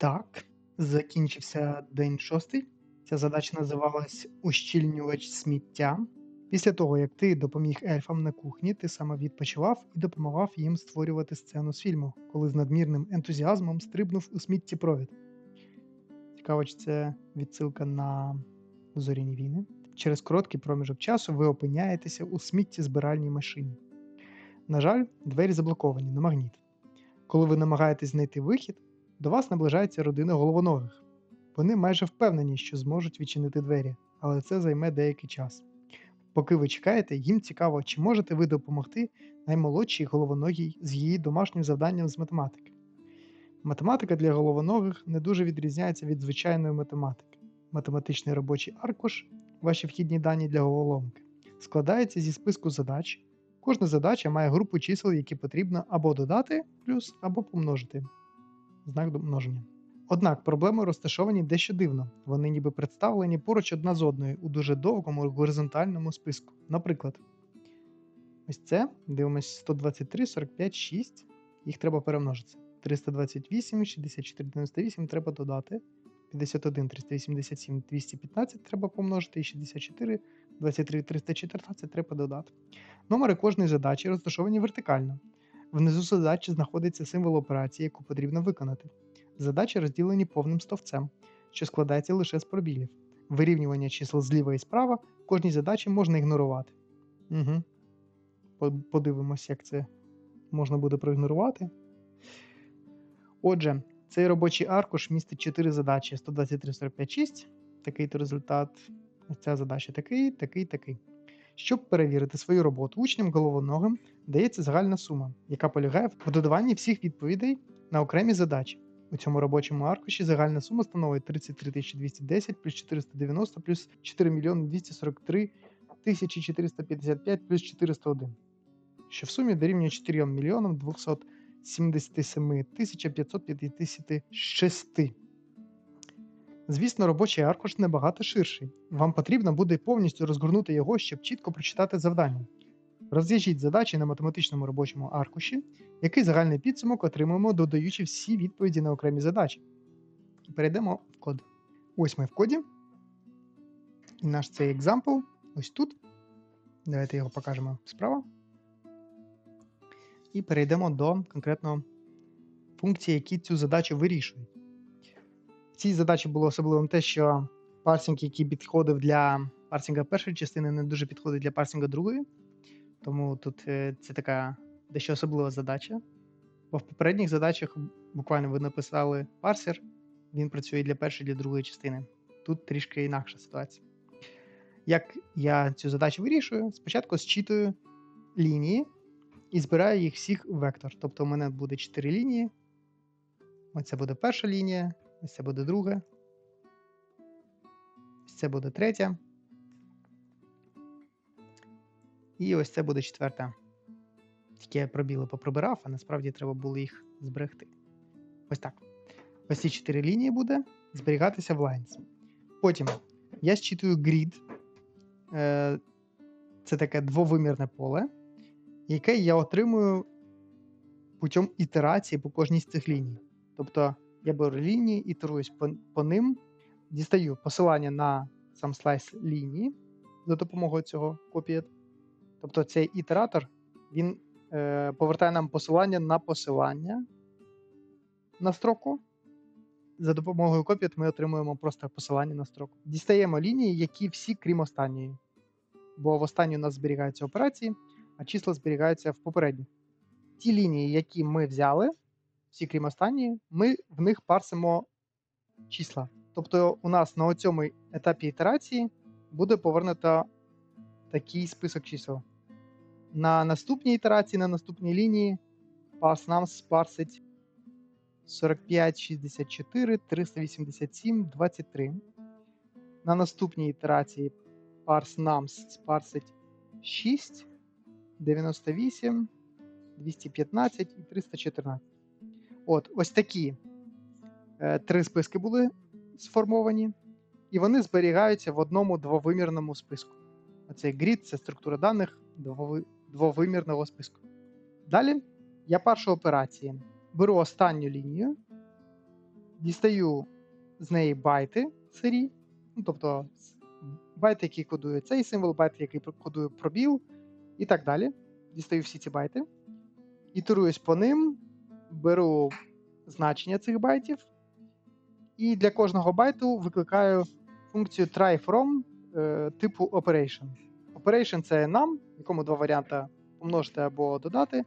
Так, закінчився день шостий. Ця задача називалась Ущільнювач сміття. Після того, як ти допоміг ельфам на кухні, ти саме відпочивав і допомагав їм створювати сцену з фільму, коли з надмірним ентузіазмом стрибнув у сміттєпровід. Цікаво, чи це відсилка на зоряні війни. Через короткий проміжок часу ви опиняєтеся у сміттєзбиральній машині. На жаль, двері заблоковані на магніт. Коли ви намагаєтесь знайти вихід, до вас наближається родина головоногих. Вони майже впевнені, що зможуть відчинити двері, але це займе деякий час. Поки ви чекаєте, їм цікаво, чи можете ви допомогти наймолодшій головоногій з її домашнім завданням з математики. Математика для головоногих не дуже відрізняється від звичайної математики. Математичний робочий аркуш, ваші вхідні дані для головоломки, складається зі списку задач. Кожна задача має групу чисел, які потрібно або додати плюс, або помножити. Знак множення. Однак проблеми розташовані дещо дивно. Вони ніби представлені поруч одна з одною у дуже довгому горизонтальному списку. Наприклад, ось це дивимось 123, 45, 6. Їх треба перемножити. 328, 64, 98 треба додати. 51, 387, 215 треба помножити, і 64, 23, 314 треба додати. Номери кожної задачі розташовані вертикально. Внизу задачі знаходиться символ операції, яку потрібно виконати. Задачі розділені повним стовцем, що складається лише з пробілів. Вирівнювання чисел зліва і справа кожній задачі можна ігнорувати. Угу. Подивимось, як це можна буде проігнорувати. Отже, цей робочий аркуш містить 4 задачі: 123, 45, 6. Такий то результат. Ця задача такий, такий, такий. Щоб перевірити свою роботу учням головоногим дається загальна сума, яка полягає в додаванні всіх відповідей на окремі задачі. У цьому робочому аркуші загальна сума становить 33 210 плюс 490 плюс 4 мільйони 243 455 плюс 401, що в сумі дорівнює 4 мільйонам 277 556. Звісно, робочий аркуш набагато ширший. Вам потрібно буде повністю розгорнути його, щоб чітко прочитати завдання. Розв'яжіть задачі на математичному робочому аркуші, який загальний підсумок отримуємо, додаючи всі відповіді на окремі задачі. Перейдемо в код. Ось ми в коді. І наш цей екзампл ось тут. Давайте його покажемо справа. І перейдемо до конкретно функцій, які цю задачу вирішують. Цій задачі було особливим те, що парсинг, який підходив для парсинга першої частини, не дуже підходить для парсинга другої. Тому тут е, це така дещо особлива задача. Бо в попередніх задачах буквально ви написали парсер, він працює для першої для другої частини. Тут трішки інакша ситуація. Як я цю задачу вирішую, спочатку зчитую лінії і збираю їх всіх в вектор. Тобто у мене буде 4 лінії. Ось це буде перша лінія, ось це буде друга. Ось це буде третя. І ось це буде четверта. Тільки я пробіли поприбирав, а насправді треба було їх зберегти. Ось так. Ось ці чотири лінії буде зберігатися в lines. Потім я зчитую grid. Е, це таке двовимірне поле, яке я отримую путем ітерації по кожній з цих ліній. Тобто я беру лінії, ітеруюсь по, по ним, дістаю посилання на сам слайс лінії за допомогою цього копія. Тобто цей ітератор він е, повертає нам посилання на посилання на строку. За допомогою копіт ми отримуємо просто посилання на строку. Дістаємо лінії, які всі, крім останньої. Бо в останній у нас зберігаються операції, а числа зберігаються в попередніх. Ті лінії, які ми взяли, всі крім останньої, ми в них парсимо числа. Тобто, у нас на цьому етапі ітерації буде повернуто такий список чисел. На наступній ітерації, на наступній лінії парс нам спарсить 45, 64, 387, 23. На наступній ітерації парс нам спарсить 6, 98, 215 і 314. От, ось такі е, три списки були сформовані, і вони зберігаються в одному двовимірному списку. Оцей grid – це структура даних двовимірного списку. Далі я першу операції беру останню лінію, дістаю з неї байти сирі, ну, тобто байти, які кодує цей символ, байт, який кодує пробіл, і так далі. Дістаю всі ці байти, ітеруюсь по ним, беру значення цих байтів, і для кожного байту викликаю функцію try from е, типу operation. Operation це нам, якому два варіанти помножити або додати.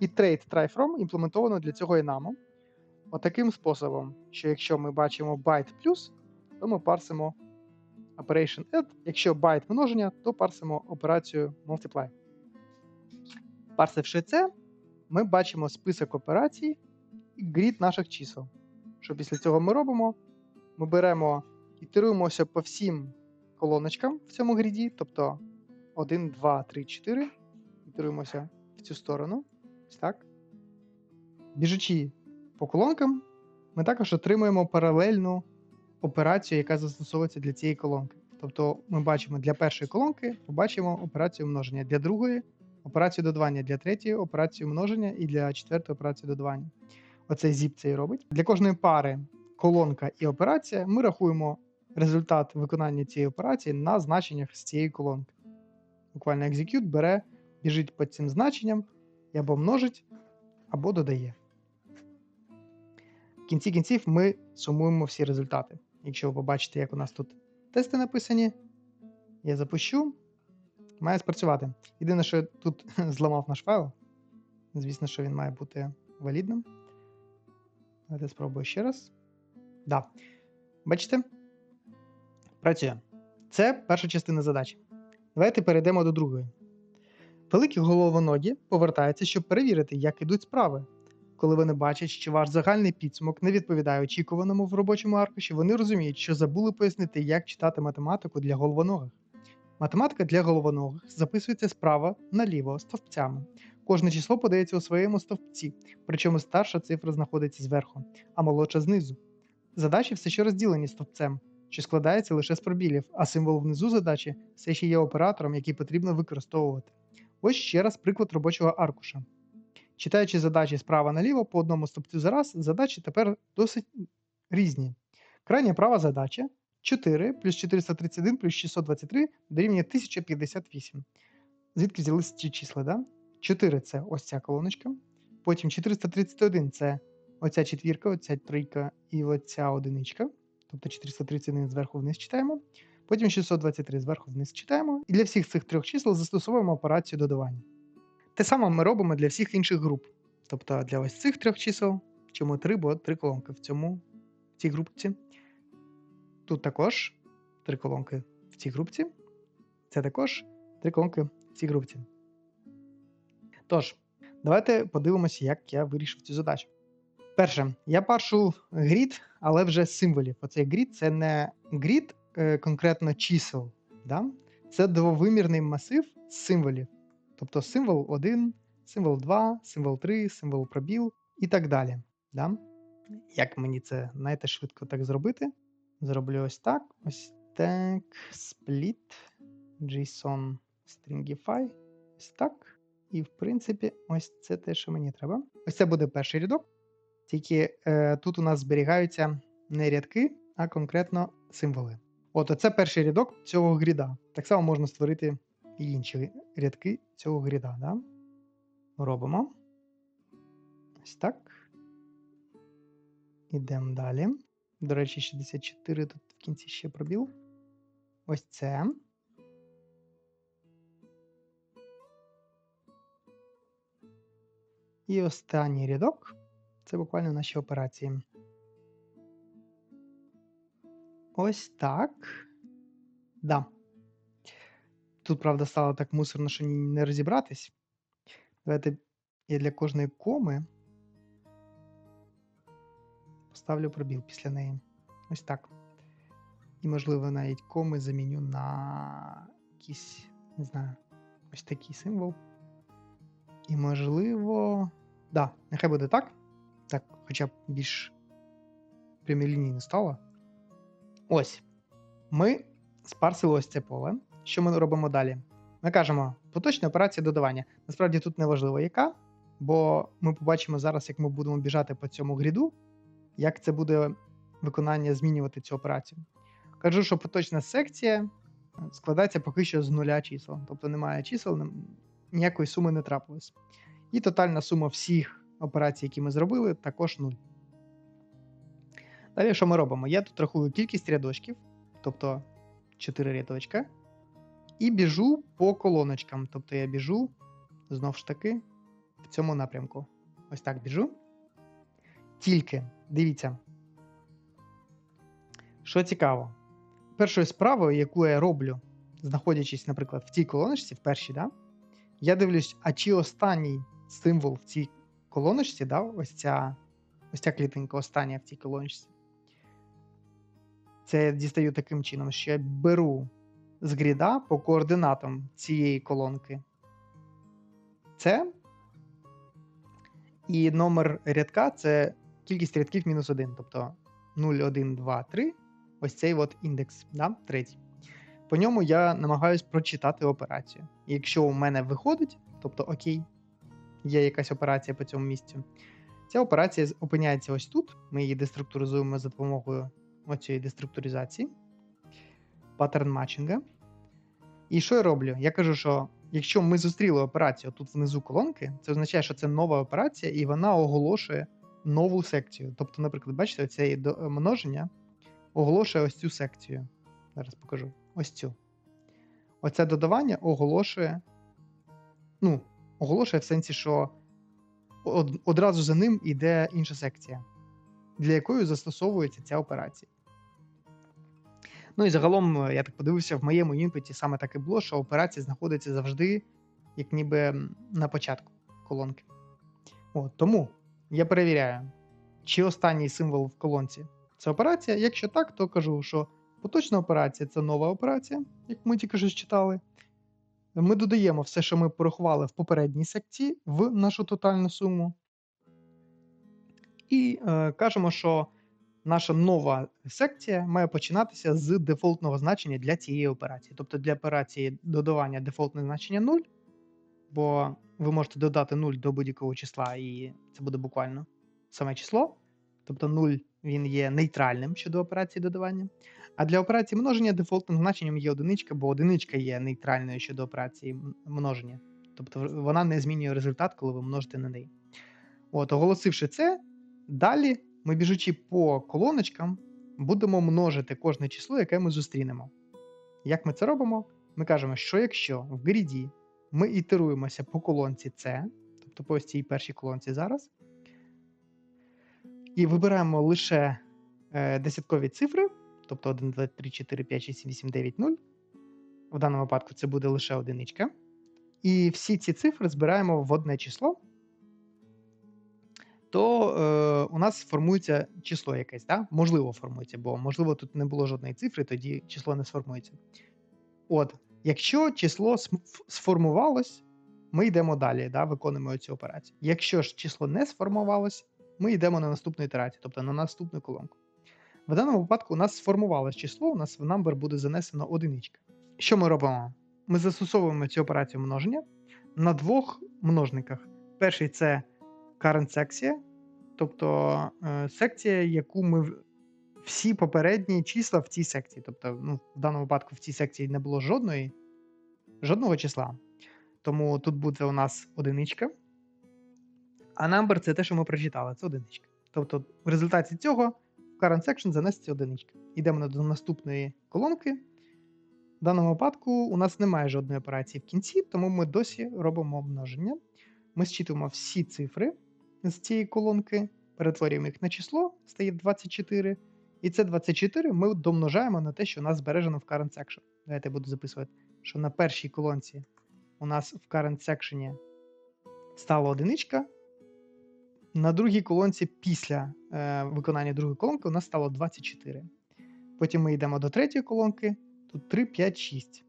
І trade try from імплементовано для цього enum. Отаким способом, що якщо ми бачимо byte плюс, то ми парсимо operation add. Якщо byte множення, то парсимо операцію multiply. Парсивши це, ми бачимо список операцій і грід наших чисел. Що після цього ми робимо? Ми беремо, ітеруємося по всім колоночкам в цьому гріді, тобто 1, 2, 3, 4. Ітеруємося в цю сторону. Ось так. Біжучи по колонкам, ми також отримуємо паралельну операцію, яка застосовується для цієї колонки. Тобто ми бачимо для першої колонки, побачимо операцію множення, для другої операцію додавання, для третьої операцію множення і для четвертої операцію додавання. Оцей зіп це і робить. Для кожної пари колонка і операція ми рахуємо результат виконання цієї операції на значеннях з цієї колонки. Буквально execute бере, біжить по цим значенням і або множить, або додає. В кінці кінців ми сумуємо всі результати. Якщо ви побачите, як у нас тут тести написані, я запущу, має спрацювати. Єдине, що я тут зламав наш файл. Звісно, що він має бути валідним. Давайте спробую ще раз. Да. Бачите? Працює. Це перша частина задачі. Давайте перейдемо до другої. Великі головоногі повертаються, щоб перевірити, як ідуть справи. Коли вони бачать, що ваш загальний підсумок не відповідає очікуваному в робочому аркуші, вони розуміють, що забули пояснити, як читати математику для головоногих. Математика для головоногих записується справа наліво стовпцями. Кожне число подається у своєму стовпці, причому старша цифра знаходиться зверху, а молодша знизу. Задачі все ще розділені стовпцем, що складається лише з пробілів, а символ внизу задачі все ще є оператором, який потрібно використовувати. Ось ще раз приклад робочого аркуша. Читаючи задачі справа наліво по одному стовпцю за раз, задачі тепер досить різні. Крайня права задача 4 плюс 431 плюс 623 дорівнює 1058. Звідки взялися ці числа? Да? 4 це ось ця колоночка. Потім 431 це оця четвірка, оця трійка і оця одиничка. Тобто 431 зверху вниз читаємо. Потім 623 зверху вниз читаємо. І для всіх цих трьох чисел застосовуємо операцію додавання. Те саме ми робимо для всіх інших груп. Тобто для ось цих трьох чисел, чому 3, бо 3 колонки в цьому в цій групці. Тут також 3 колонки в цій групці. Це також 3 колонки в цій групці. Тож, давайте подивимося, як я вирішив цю задачу. Перше, я паршу грід, але вже символів. Оцей грід це не грід е, конкретно чисел. Да? Це двовимірний масив символів. Тобто символ 1, символ 2, символ 3, символ пробіл і так далі. Да? Як мені це, знаєте, швидко так зробити? Зроблю ось так. Ось так. Split. JSON stringify. Ось так. І, в принципі, ось це те, що мені треба. Ось це буде перший рядок. Тільки е, тут у нас зберігаються не рядки, а конкретно символи. От оце перший рядок цього гріда. Так само можна створити і інші рядки цього гріда. Да? Робимо. Ось так. Ідемо далі. До речі, 64 тут в кінці ще пробіл. Ось це. І останній рядок це буквально наші операції. Ось так. Да. Тут, правда, стало так мусорно, що не розібратись. Давайте я для кожної коми поставлю пробіл після неї. Ось так. І, можливо, навіть коми заміню на якийсь, не знаю, ось такий символ. І, можливо. Да, нехай буде так. Так, хоча б більш прямолінійно стало. Ось. Ми спарсили ось це поле. Що ми робимо далі? Ми кажемо, поточна операція додавання. Насправді тут не важливо яка, бо ми побачимо зараз, як ми будемо біжати по цьому гріду. Як це буде виконання змінювати цю операцію. Кажу, що поточна секція складається поки що з нуля чисел, тобто немає чисел, ніякої суми не трапилось. І тотальна сума всіх операцій, які ми зробили, також 0. Далі, що ми робимо? Я тут рахую кількість рядочків, тобто 4 рядочка, і біжу по колоночкам. Тобто я біжу знову ж таки в цьому напрямку. Ось так біжу. Тільки, дивіться, що цікаво, першою справою, яку я роблю, знаходячись, наприклад, в цій колоночці, в першій, да, я дивлюсь, а чи останній символ в цій колоночці, да, ось ця, ось ця клітинка остання в цій колоночці. Це я дістаю таким чином, що я беру з гріда по координатам цієї колонки. Це. І номер рядка це кількість рядків мінус 1. Тобто 0, 1, 2, 3. Ось цей от індекс, да? третій. По ньому я намагаюсь прочитати операцію. І якщо у мене виходить, тобто окей, є якась операція по цьому місцю, ця операція опиняється ось тут. Ми її деструктуризуємо за допомогою оцієї деструктуризації, паттерн матчинга. І що я роблю? Я кажу, що якщо ми зустріли операцію тут внизу колонки, це означає, що це нова операція, і вона оголошує нову секцію. Тобто, наприклад, бачите, оце множення оголошує ось цю секцію. Зараз покажу. Ось цю. Оце додавання оголошує. Ну, оголошує в сенсі, що од- одразу за ним йде інша секція, для якої застосовується ця операція. Ну і загалом, е, я так подивився, в моєму інпуті саме так і було, що операція знаходиться завжди, як ніби на початку колонки. От, тому я перевіряю, чи останній символ в колонці це операція. Якщо так, то кажу, що поточна операція це нова операція, як ми тільки що читали. Ми додаємо все, що ми порахували в попередній секції, в нашу тотальну суму. І е, кажемо, що наша нова секція має починатися з дефолтного значення для цієї операції. Тобто для операції додавання дефолтне значення 0, бо ви можете додати 0 до будь-якого числа, і це буде буквально саме число. Тобто 0 він є нейтральним щодо операції додавання. А для операції множення дефолтним значенням є одиничка, бо одиничка є нейтральною щодо операції множення. Тобто вона не змінює результат, коли ви множите на неї. От, оголосивши це, далі ми, біжучи по колоночкам, будемо множити кожне число, яке ми зустрінемо. Як ми це робимо? Ми кажемо, що якщо в гріді ми ітеруємося по колонці C, тобто по ось цій першій колонці зараз, і вибираємо лише е, десяткові цифри, тобто 1, 2, 3, 4, 5, 6, 7, 8, 9, 0. В даному випадку це буде лише одиничка. І всі ці цифри збираємо в одне число, то е, у нас формується число якесь, да? можливо, формується, бо можливо тут не було жодної цифри, тоді число не сформується. От, якщо число сформувалось, ми йдемо далі, да? виконуємо цю операцію. Якщо ж число не сформувалось, ми йдемо на наступну ітерацію, тобто на наступну колонку. В даному випадку у нас сформувалось число, у нас в number буде занесено одиничка. Що ми робимо? Ми застосовуємо цю операцію множення на двох множниках. Перший це current секція, тобто е, секція, яку ми всі попередні числа в цій секції. Тобто, ну, в даному випадку в цій секції не було жодної, жодного числа. Тому тут буде у нас одиничка. А number це те, що ми прочитали, це одиничка. Тобто, в результаті цього в current section занесеться одиничка. Йдемо до наступної колонки. В даному випадку у нас немає жодної операції в кінці, тому ми досі робимо множення. Ми зчитуємо всі цифри з цієї колонки, перетворюємо їх на число, стає 24. І це 24 ми домножаємо на те, що у нас збережено в current section. Давайте я буду записувати, що на першій колонці у нас в current section стала одиничка. На другій колонці після е, виконання другої колонки у нас стало 24. Потім ми йдемо до третьої колонки. Тут 3, 5, 6.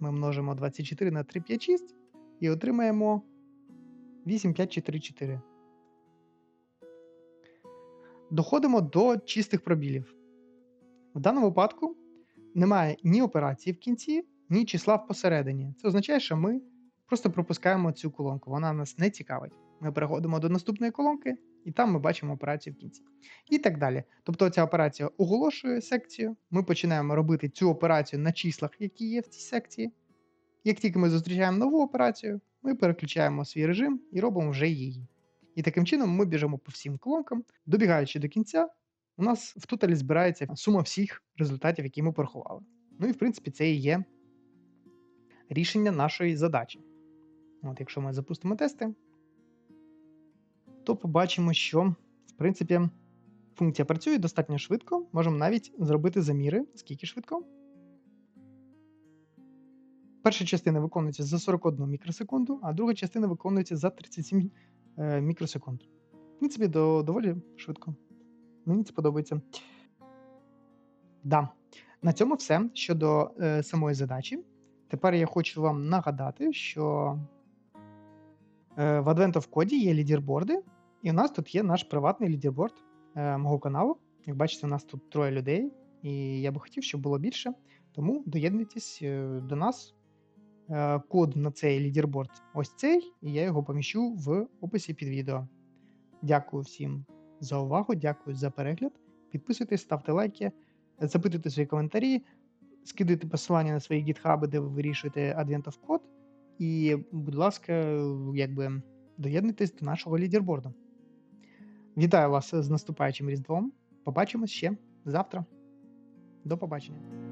Ми множимо 24 на 3, 5, 6 і отримаємо 8, 5, 4, 4. Доходимо до чистих пробілів. В даному випадку немає ні операції в кінці, ні числа в посередині. Це означає, що ми просто пропускаємо цю колонку. Вона нас не цікавить. Ми переходимо до наступної колонки і там ми бачимо операцію в кінці. І так далі. Тобто ця операція оголошує секцію. Ми починаємо робити цю операцію на числах, які є в цій секції. Як тільки ми зустрічаємо нову операцію, ми переключаємо свій режим і робимо вже її. І таким чином ми біжимо по всім колонкам, добігаючи до кінця, у нас в тоталі збирається сума всіх результатів, які ми порахували. Ну і в принципі це і є рішення нашої задачі. От, Якщо ми запустимо тести, то побачимо, що в принципі функція працює достатньо швидко. Можемо навіть зробити заміри, скільки швидко. Перша частина виконується за 41 мікросекунду, а друга частина виконується за 37 е, мікросекунд. В принципі, до, доволі швидко. Мені це подобається. Да. На цьому все щодо е, самої задачі. Тепер я хочу вам нагадати, що е, в Advent Code є лідерборди, і у нас тут є наш приватний лідерборд е, мого каналу. Як бачите, у нас тут троє людей, і я би хотів, щоб було більше. Тому доєднуйтесь е, до нас. Е, Код на цей лідерборд ось цей, і я його поміщу в описі під відео. Дякую всім за увагу, дякую за перегляд. Підписуйтесь, ставте лайки, запитуйте свої коментарі, скидуйте посилання на свої гітхаби, де ви вирішуєте of Code. І, будь ласка, якби доєднуйтесь до нашого лідерборду. Вітаю вас з наступаючим Різдвом. Побачимось ще завтра. До побачення.